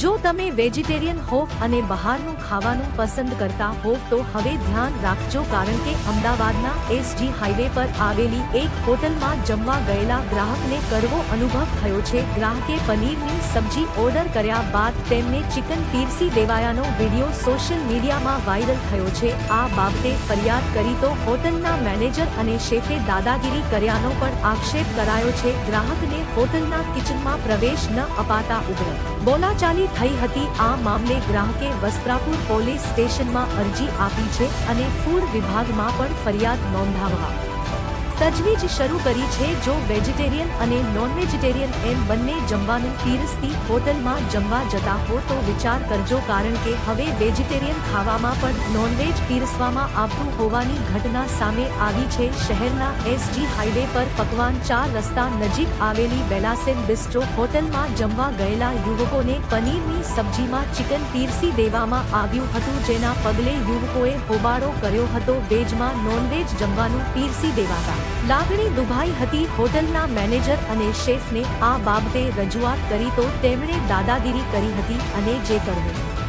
તમે વેજીટેરિયન હોવ અને બહારનું ખાવાનું પસંદ કરતા હોવ તો હવે ધ્યાન રાખજો કારણ કે અમદાવાદના એસજી હાઈવે પર આવેલી એક હોટલમાં જમવા ગયેલા ગ્રાહકને કરવો અનુભવ થયો છે. ગ્રાહકે પનીરની સબ્જી ઓર્ડર કર્યા બાદ તેમને ચિકન પીરસી દેવાયાનો વીડિયો સોશિયલ મીડિયામાં વાયરલ થયો છે. આ બાબતે ફરિયાદ કરી તો હોટલના મેનેજર અને શેફે દાદાગીરી કર્યાનો પણ આક્ષેપ કરાયો છે. ગ્રાહકને હોટલના કિચનમાં પ્રવેશ ન અપાતા ઉગ્ર બોલાચાલી થઈ હતી. આ મામલે ગ્રાહકે વસ્ત્રાપુર પોલીસ સ્ટેશનમાં અરજી આપી છે અને ફૂડ વિભાગમાં પણ ફરિયાદ નોંધાવવા. તજવીજ શરૂ કરી છે જો વેજીટેરિયન અને નોન વેજીટેરિયન એમ બંને જમવાનું પીરસતી હોટલમાં જમવા જતા હો તો વિચાર કરજો કારણ કે હવે વેજીટેરિયન ખાવામાં પણ નોનવેજ પીરસવામાં આવતું હોવાની ઘટના સામે આવી છે શહેરના એસજી હાઈવે પર પકવાન ચાર રસ્તા નજીક આવેલી બેલાસેન બિસ્ટ્રો હોટલમાં જમવા ગયેલા યુવકોને પનીરની સબ્જીમાં ચિકન પીરસી દેવામાં આવ્યું હતું જેના પગલે યુવકોએ હોબાળો કર્યો હતો વેજમાં નોનવેજ જમવાનું પીરસી દેવાતા. લાગણી દુભાઈ હતી હોટલના મેનેજર અને શેફને આ બાબતે રજૂઆત કરી તો તેમણે દાદાગીરી કરી હતી અને જે કરવું.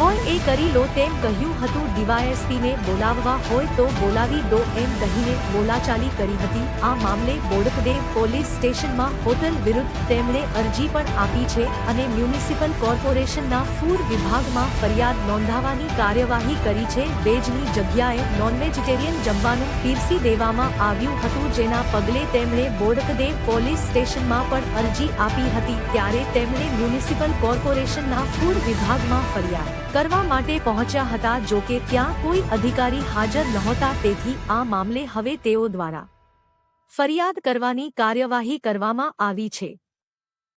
હોય એ કરી લો તેમ કહ્યું હતું. ડીવાયએસપીને બોલાવવા હોય તો બોલાવી દો એમ કહીને બોલાચાલી કરી હતી. આ મામલે બોડકદેવ પોલીસ સ્ટેશનમાં હોટલ વિરુદ્ધ તેમણે અરજી પણ આપી છે અને મ્યુનિસિપલ કોર્પોરેશનના ફૂડ વિભાગમાં ફરિયાદ નોંધાવવાની કાર્યવાહી કરી છે. વેજની જગ્યાએ નોન વેજીટેરિયન જમવાનું પીરસી દેવામાં આવ્યું હતું, જેના પગલે તેમણે બોડકદેવ પોલીસ સ્ટેશનમાં પણ અરજી આપી હતી. ત્યારે તેમણે મ્યુનિસિપલ કોર્પોરેશનના ફૂડ વિભાગમાં ફરિયાદ કરવા માટે પહોંચ્યા હતા, જો કે ત્યાં કોઈ અધિકારી હાજર નહોતા, તેથી આ મામલે હવે તેઓ દ્વારા ફરિયાદ કરવાની કાર્યવાહી કરવામાં આવી છે.